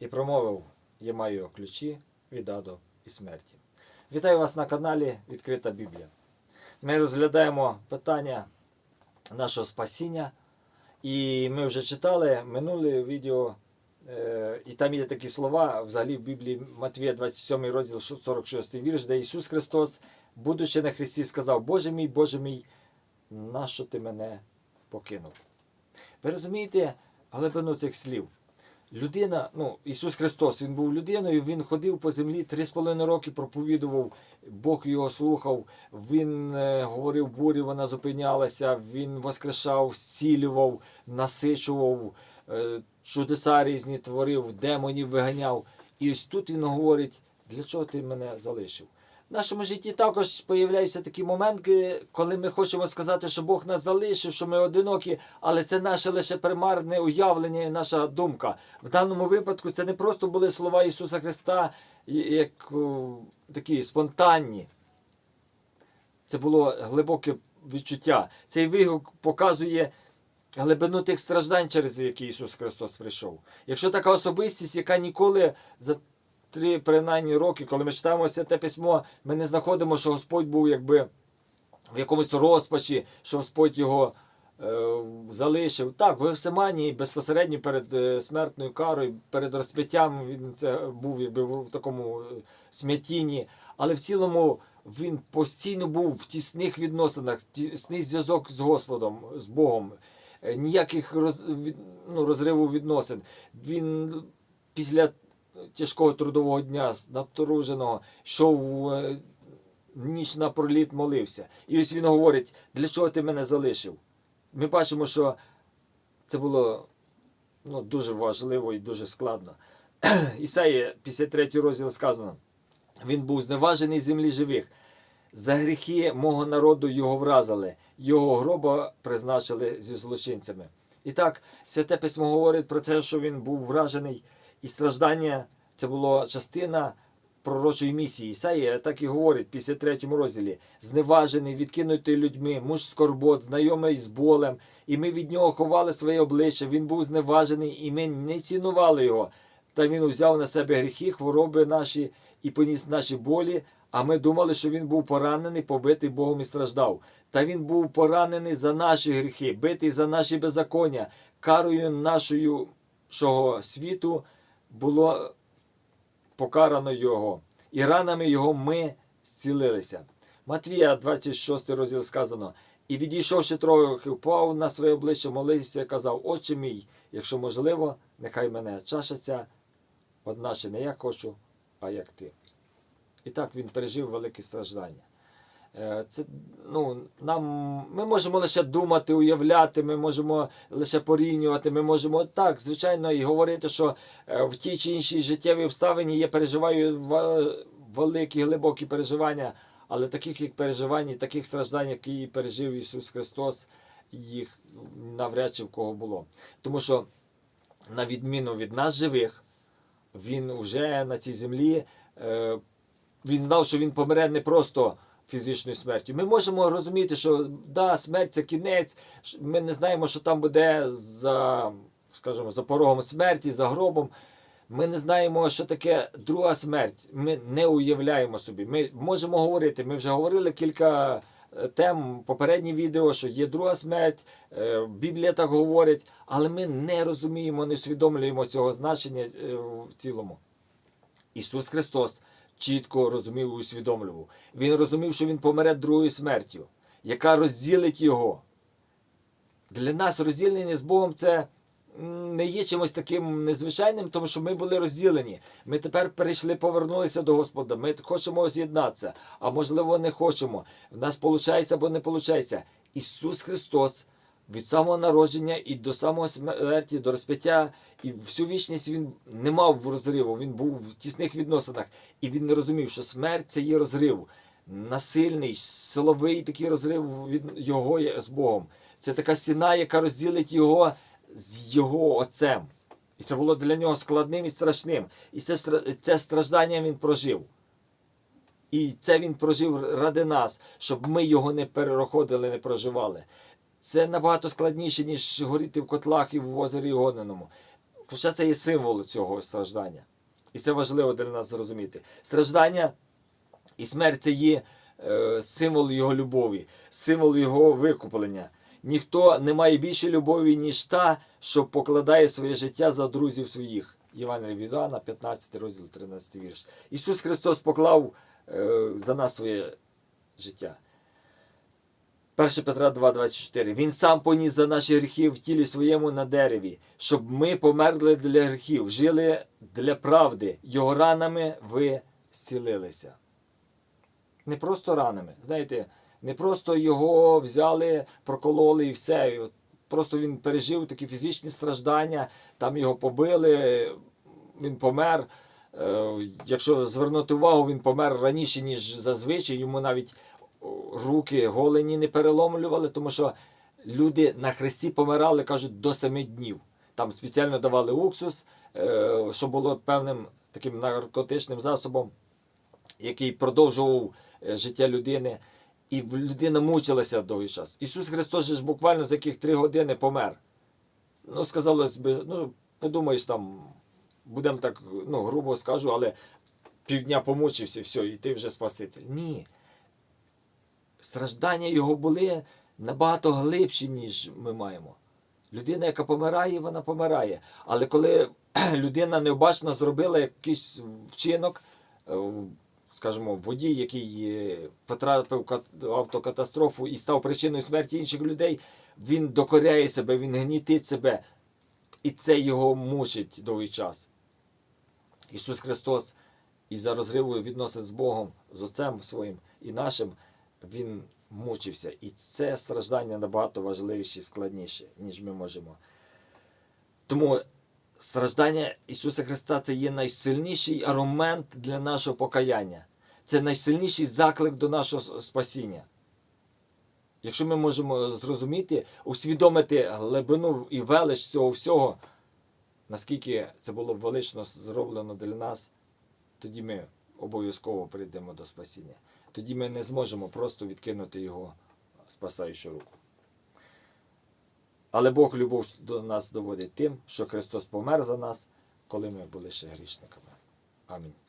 і промовив: Я маю ключі від аду і смерті. Вітаю вас на каналі Відкрита Біблія. Ми розглядаємо питання нашого спасіння. І ми вже читали минуле відео, е, і там є такі слова взагалі в Біблії Матвія 27 розділ 46 вірш, де Ісус Христос, будучи на Христі, сказав: Боже мій, Боже мій, нащо ти мене покинув? Ви розумієте глибину цих слів? Людина, ну, Ісус Христос, Він був людиною, Він ходив по землі три з половиною роки, проповідував, Бог його слухав, Він е, говорив бурі, вона зупинялася, Він воскрешав, зцілював, насичував, е, чудеса різні творив, демонів виганяв. І ось тут Він говорить, для чого ти мене залишив? В нашому житті також з'являються такі моменти, коли ми хочемо сказати, що Бог нас залишив, що ми одинокі, але це наше лише примарне уявлення і наша думка. В даному випадку це не просто були слова Ісуса Христа, як такі спонтанні. Це було глибоке відчуття. Цей вигук показує глибину тих страждань, через які Ісус Христос прийшов. Якщо така особистість, яка ніколи за три принаймні роки, коли ми читаємо святе письмо, ми не знаходимо, що Господь був якби в якомусь розпачі, що Господь його е, залишив. Так, в Евсиманії безпосередньо перед е, смертною карою, перед розп'яттям він це був якби в такому е, смятінні, але в цілому він постійно був в тісних відносинах, тісний зв'язок з Господом, з Богом. Е, Ніяких роз, ну, розриву відносин. Він після тяжкого трудового дня, напторуженого, йшов е, ніч на проліт молився. І ось він говорить, для чого ти мене залишив? Ми бачимо, що це було ну, дуже важливо і дуже складно. Ісаї 53 розділ сказано: він був зневажений землі живих. За гріхи мого народу його вразили, його гроба призначили зі злочинцями. І так, святе письмо говорить про те, що він був вражений, і страждання це була частина пророчої місії. Ісаїя так і говорить в 53 розділі: зневажений, відкинутий людьми, муж скорбот, знайомий з болем, і ми від нього ховали своє обличчя. Він був зневажений, і ми не цінували його. Та він узяв на себе гріхи, хвороби наші і поніс наші болі. А ми думали, що він був поранений, побитий Богом і страждав. Та він був поранений за наші гріхи, битий за наші беззаконня, карою нашою шого світу було покарано його, і ранами його ми зцілилися. Матвія, 26 розділ сказано: І відійшовши трохи, впав на своє обличчя, молився і казав: Отче мій, якщо можливо, нехай мене чаша одначе не я хочу, а як ти. І так він пережив великі страждання. Е, Це, ну, нам, ми можемо лише думати, уявляти, ми можемо лише порівнювати, ми можемо так, звичайно, і говорити, що е, в тій чи іншій життєвій обставині я переживаю великі, глибокі переживання, але таких як переживань, таких страждань, які пережив Ісус Христос, їх навряд чи в кого було. Тому що, на відміну від нас живих, Він вже на цій землі. Е, він знав, що він помре не просто фізичною смертю. Ми можемо розуміти, що да, смерть це кінець. Ми не знаємо, що там буде за, скажімо, за порогом смерті, за гробом. Ми не знаємо, що таке друга смерть. Ми не уявляємо собі. Ми можемо говорити. Ми вже говорили кілька е, тем попередні відео, що є друга смерть, е, Біблія так говорить, але ми не розуміємо, не усвідомлюємо цього значення е, в цілому. Ісус Христос чітко розумів і усвідомлював. Він розумів, що Він помре другою смертю, яка розділить його. Для нас розділення з Богом це не є чимось таким незвичайним, тому що ми були розділені. Ми тепер перейшли, повернулися до Господа. Ми хочемо з'єднатися, а можливо, не хочемо. В нас виходить або не виходить. Ісус Христос від самого народження і до самого смерті, до розп'яття, і всю вічність він не мав розриву, він був в тісних відносинах, і він не розумів, що смерть це є розрив. Насильний, силовий такий розрив від його з Богом. Це така стіна, яка розділить його з його отцем. І це було для нього складним і страшним. І це, це страждання він прожив. І це він прожив ради нас, щоб ми його не перероходили, не проживали. Це набагато складніше, ніж горіти в котлах і в озері Огненому. Хоча це є символ цього страждання. І це важливо для нас зрозуміти. Страждання і смерть це є е, символ його любові, символ його викуплення. Ніхто не має більше любові, ніж та, що покладає своє життя за друзів своїх. Євангелія від 15 розділ, 13 вірш. Ісус Христос поклав е, за нас своє життя. 1 Петра 2,24. Він сам поніс за наші гріхи в тілі своєму на дереві, щоб ми померли для гріхів, жили для правди. Його ранами ви зцілилися. Не просто ранами. Знаєте, не просто його взяли, прокололи і все. Просто він пережив такі фізичні страждання, там його побили, він помер. Е, Якщо звернути увагу, він помер раніше, ніж зазвичай. Йому навіть руки голені не переломлювали, тому що люди на хресті помирали, кажуть, до семи днів. Там спеціально давали уксус, е, що було певним таким наркотичним засобом, який продовжував е, життя людини. І людина мучилася довгий час. Ісус Христос ж буквально за яких три години помер. Ну, сказалось би, ну, подумаєш там, будемо так, ну, грубо скажу, але півдня помучився, все, і ти вже Спаситель. Ні. Страждання його були набагато глибші, ніж ми маємо. Людина, яка помирає, вона помирає. Але коли людина необачно зробила якийсь вчинок, е, скажімо, водій, який е, потрапив в автокатастрофу і став причиною смерті інших людей, він докоряє себе, він гнітить себе, і це його мучить довгий час. Ісус Христос із-за розриву відносин з Богом, з Отцем своїм і нашим, Він мучився. І це страждання набагато важливіше і складніше, ніж ми можемо. Тому страждання Ісуса Христа це є найсильніший аргумент для нашого покаяння. Це найсильніший заклик до нашого спасіння. Якщо ми можемо зрозуміти, усвідомити глибину і велич цього всього, наскільки це було велично зроблено для нас, тоді ми обов'язково прийдемо до спасіння. Тоді ми не зможемо просто відкинути його спасаючу руку. Але Бог любов до нас доводить тим, що Христос помер за нас, коли ми були ще грішниками. Амінь.